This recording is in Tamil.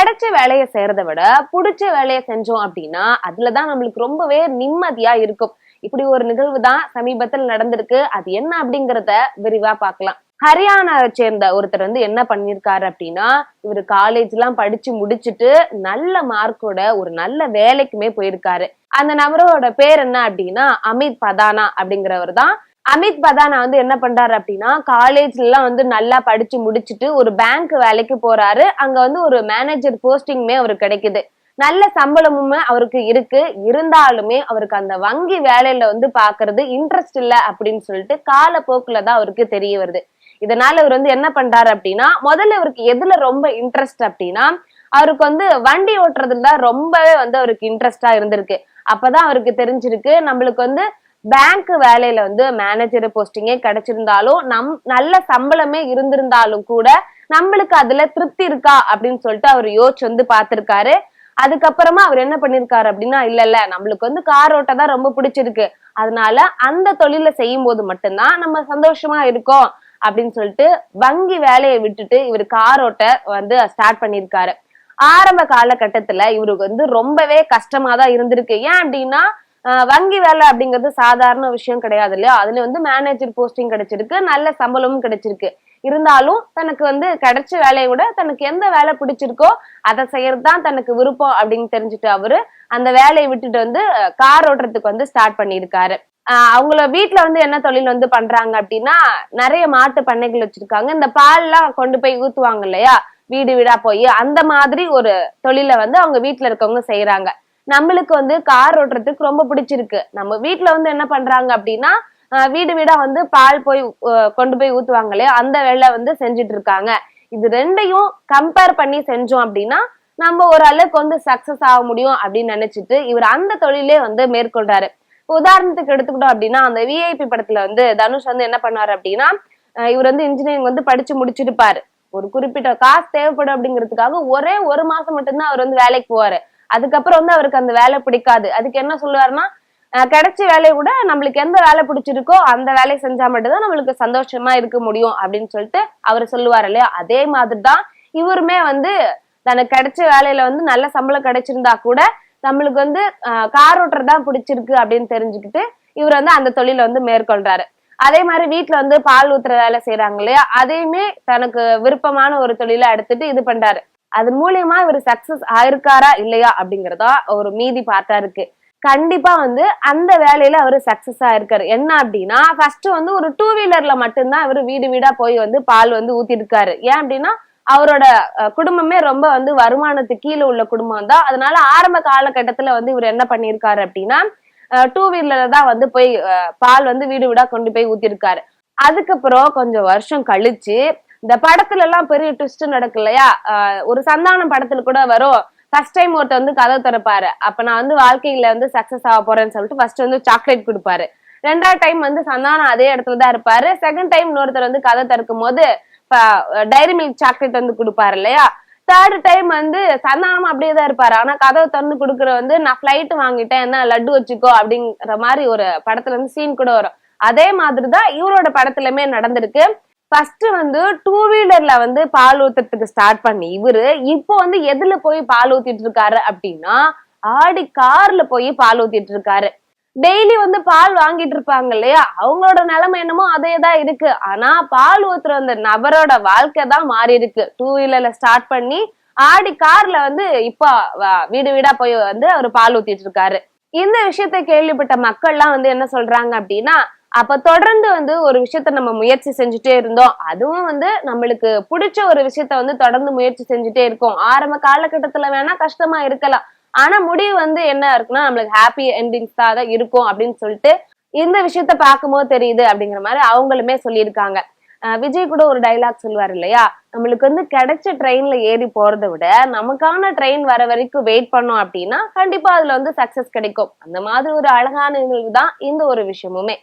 கிடைச்ச வேலையை செய்யறதை விட பிடிச்ச வேலையை செஞ்சோம் அப்படின்னா அதுலதான் நம்மளுக்கு ரொம்பவே நிம்மதியா இருக்கும். இப்படி ஒரு நிகழ்வு தான் சமீபத்தில் நடந்திருக்கு. அது என்ன அப்படிங்கறத விரிவா பார்க்கலாம். ஹரியானாவை சேர்ந்த ஒருத்தர் வந்து என்ன பண்ணிருக்காரு அப்படின்னா இவர் காலேஜ் எல்லாம் படிச்சு முடிச்சுட்டு நல்ல மார்க்கோட ஒரு நல்ல வேலைக்குமே போயிருக்காரு. அந்த நபரோட பேர் என்ன அப்படின்னா அமித் பதானா அப்படிங்கிறவர் தான் அமித் பதானா வந்து என்ன பண்றாரு அப்படின்னா காலேஜ்ல எல்லாம் வந்து நல்லா படிச்சு முடிச்சுட்டு ஒரு பேங்க் வேலைக்கு போறாரு. அங்க வந்து ஒரு மேனேஜர் போஸ்டிங்குமே அவருக்கு கிடைக்குது. நல்ல சம்பளமுமே அவருக்கு இருக்கு. இருந்தாலுமே அவருக்கு அந்த வங்கி வேலையில வந்து பாக்குறது இன்ட்ரெஸ்ட் இல்ல அப்படின்னு சொல்லிட்டு காலப்போக்குல தான் அவருக்கு தெரிய வருது. இதனால இவர் வந்து என்ன பண்றாரு அப்படின்னா முதல்ல இவருக்கு எதுல ரொம்ப இன்ட்ரெஸ்ட் அப்படின்னா அவருக்கு வந்து வண்டி ஓட்டுறதுல தான் ரொம்பவே வந்து அவருக்கு இன்ட்ரெஸ்டா இருந்திருக்கு. அப்பதான் அவருக்கு தெரிஞ்சிருக்கு. நம்மளுக்கு வந்து பேங்க் வேலையில வந்து மேனேஜர் போஸ்டிங்கே கிடைச்சிருந்தாலும் நம் நல்ல சம்பளமே இருந்திருந்தாலும் கூட நம்மளுக்கு அதுல திருப்தி இருக்கா அப்படின்னு சொல்லிட்டு அவர் யோசிச்சு வந்து பார்த்திருக்காரு. அதுக்கப்புறமா அவர் என்ன பண்ணிருக்காரு அப்படின்னா இல்ல இல்ல நம்மளுக்கு வந்து கார் ஓட்ட தான் ரொம்ப பிடிச்சிருக்கு. அதனால அந்த தொழில செய்யும் போது மட்டும்தான் நம்ம சந்தோஷமா இருக்கோம் அப்படின்னு சொல்லிட்டு வங்கி வேலையை விட்டுட்டு இவர் கார் ஓட்ட வந்து ஸ்டார்ட் பண்ணிருக்காரு. ஆரம்ப காலகட்டத்துல இவருக்கு வந்து ரொம்பவே கஷ்டமா தான் இருந்திருக்கு. ஏன் அப்படின்னா வங்கி வேலை அப்படிங்கிறது சாதாரண விஷயம் கிடையாது இல்லையா? அதுல வந்து மேனேஜர் போஸ்டிங் கிடைச்சிருக்கு நல்ல சம்பளமும் கிடைச்சிருக்கு. இருந்தாலும் தனக்கு வந்து கிடைச்ச வேலையை விட தனக்கு எந்த வேலை பிடிச்சிருக்கோ அதை செய்யறது தான் தனக்கு விருப்பம் அப்படின்னு தெரிஞ்சுட்டு அவரு அந்த வேலையை விட்டுட்டு வந்து கார் ஓட்டுறதுக்கு வந்து ஸ்டார்ட் பண்ணியிருக்காரு. ஆஹ் அவங்கள வீட்டுல வந்து என்ன தொழில் வந்து பண்றாங்க அப்படின்னா நிறைய மாட்டு பண்ணைகள் வச்சிருக்காங்க. இந்த பால்லாம் கொண்டு போய் ஊத்துவாங்க இல்லையா? வீடு வீடா போய் அந்த மாதிரி ஒரு தொழிலை வந்து அவங்க வீட்டுல இருக்கவங்க செய்யறாங்க நம்மளுக்கு வந்து கார் ஓட்டுறதுக்கு ரொம்ப பிடிச்சிருக்கு. நம்ம வீட்டுல வந்து என்ன பண்றாங்க அப்படின்னா வீடு வீடா வந்து பால் போய் கொண்டு போய் ஊத்துவாங்களே அந்த வேலை வந்து செஞ்சுட்டு இருக்காங்க. இது ரெண்டையும் கம்பேர் பண்ணி செஞ்சோம் அப்படின்னா நம்ம ஓரளவுக்கு வந்து சக்சஸ் ஆக முடியும் அப்படின்னு நினைச்சிட்டு இவர் அந்த தொழிலே வந்து மேற்கொள்றாரு. உதாரணத்துக்கு எடுத்துக்கிட்டோம் அப்படின்னா அந்த விஐபி படத்துல வந்து தனுஷ் வந்து என்ன பண்ணாரு அப்படின்னா இவர் வந்து இன்ஜினியரிங் வந்து படிச்சு முடிச்சிருப்பாரு. ஒரு குறிப்பிட்ட காசு தேவைப்படும் அப்படிங்கிறதுக்காக ஒரே ஒரு மாசம் மட்டும்தான் அவர் வந்து வேலைக்கு போவாரு. அதுக்கப்புறம் வந்து அவருக்கு அந்த வேலை பிடிக்காது. அதுக்கு என்ன சொல்லுவாருன்னா கிடைச்ச வேலையை கூட நம்மளுக்கு எந்த வேலை பிடிச்சிருக்கோ அந்த வேலையை செஞ்சா மட்டும்தான் நம்மளுக்கு சந்தோஷமா இருக்க முடியும் அப்படின்னு சொல்லிட்டு அவர் சொல்லுவார் இல்லையா? அதே மாதிரி தான் இவருமே வந்து தனக்கு கிடைச்ச வேலையில வந்து நல்ல சம்பளம் கிடைச்சிருந்தா கூட நம்மளுக்கு வந்து கார் ஓட்டுறதா பிடிச்சிருக்கு அப்படின்னு தெரிஞ்சுக்கிட்டு இவர் வந்து அந்த தொழிலை வந்து மேற்கொள்றாரு. அதே மாதிரி வீட்டுல வந்து பால் ஊத்துற வேலை செய்யறாங்க இல்லையா? அதையுமே தனக்கு விருப்பமான ஒரு தொழிலை எடுத்துட்டு இது பண்றாரு. அது மூலியமா இவர் சக்சஸ் ஆயிருக்காரா இல்லையா அப்படிங்கறதா ஒரு மீதி பார்த்தா இருக்கு. கண்டிப்பா வந்து அந்த வேலையில அவரு சக்சஸ் ஆயிருக்காரு. என்ன அப்படின்னா ஃபர்ஸ்ட் வந்து ஒரு டூ வீலர்ல மட்டும்தான் இவர் வீடு வீடா போய் வந்து பால் வந்து ஊத்திட்டு இருக்காரு ஏன் அப்படின்னா அவரோட குடும்பமே ரொம்ப வந்து வருமானத்துக்கு கீழே உள்ள குடும்பம் தான். அதனால ஆரம்ப காலகட்டத்துல வந்து இவர் என்ன பண்ணியிருக்காரு அப்படின்னா டூ வீலர்ல தான் வந்து போய் பால் வந்து வீடு வீடா கொண்டு போய் ஊத்திருக்காரு. அதுக்கப்புறம் கொஞ்சம் வருஷம் கழிச்சு இந்த படத்துல எல்லாம் பெரிய ட்விஸ்ட் நடக்குல்லையா ஆஹ் ஒரு சந்தானம் படத்துல கூட வரும். ஃபர்ஸ்ட் டைம் ஒருத்தர் வந்து கதை திறப்பாரு. அப்ப நான் வந்து வாழ்க்கையில வந்து சக்சஸ் ஆக போறேன்னு சொல்லிட்டு ஃபர்ஸ்ட் வந்து சாக்லேட் கொடுப்பாரு. ரெண்டாவது டைம் வந்து சந்தானம் அதே இடத்துல தான் இருப்பாரு. செகண்ட் டைம் இன்னொருத்தர் வந்து கதை திறக்கும் போது டைரி மில்க் சாக்லேட் வந்து கொடுப்பாரு இல்லையா? தேர்ட் டைம் வந்து சந்தானம் அப்படியே தான் இருப்பாரு. ஆனா கதவை திறந்து கொடுக்குற வந்து நான் ஃபிளைட் வாங்கிட்டேன் என்ன லட்டு வச்சுக்கோ அப்படிங்கிற மாதிரி ஒரு படத்துல இருந்து சீன் கூட வரும். அதே மாதிரிதான் இவரோட படத்துலயுமே நடந்திருக்கு. ஃபர்ஸ்ட் வந்து டூ வீலர்ல வந்து பால் ஊத்துறதுக்கு ஸ்டார்ட் பண்ணி இவரு இப்போ வந்து எதுல போய் பால் ஊத்திட்டு இருக்காரு அப்படின்னா ஆடி கார்ல போய் பால் ஊத்திட்டு இருக்காரு டெய்லி வந்து பால் வாங்கிட்டு இருப்பாங்க இல்லையா? அவங்களோட நிலைமை என்னமோ அதே தான் இருக்கு. ஆனா பால் ஊத்துற அந்த நபரோட வாழ்க்கை தான் மாறி இருக்கு. டூ வீலர்ல ஸ்டார்ட் பண்ணி ஆடி கார்ல வந்து இப்போ வீடு வீடா போய் வந்து அவர் பால் ஊத்திட்டு இருக்காரு இந்த விஷயத்த கேள்விப்பட்ட மக்கள்லாம் வந்து என்ன சொல்றாங்க அப்படின்னா அப்ப தொடர்ந்து வந்து ஒரு விஷயத்த நம்ம முயற்சி செஞ்சுட்டே இருந்தோம். அதுவும் வந்து நம்மளுக்கு பிடிச்ச ஒரு விஷயத்த வந்து தொடர்ந்து முயற்சி செஞ்சுட்டே இருக்கோம். ஆரம்ப காலகட்டத்துல வேணா கஷ்டமா இருக்கலாம். ஆனா முடிவு வந்து என்ன இருக்குன்னா நம்மளுக்கு ஹாப்பி என்டிங்ஸ் தான் இருக்கும் அப்படின்னு சொல்லிட்டு இந்த விஷயத்த பார்க்கும்போது தெரியுது அப்படிங்கிற மாதிரி அவங்களுமே சொல்லியிருக்காங்க. அஹ் விஜய் கூட ஒரு டைலாக் சொல்லுவார் இல்லையா? நம்மளுக்கு வந்து கிடைச்ச ட்ரெயின்ல ஏறி போறதை விட நமக்கான ட்ரெயின் வர வரைக்கும் வெயிட் பண்ணோம் அப்படின்னா கண்டிப்பா அதுல வந்து சக்சஸ் கிடைக்கும். அந்த மாதிரி ஒரு அழகான நிகழ்வு தான் இந்த ஒரு விஷயமுமே.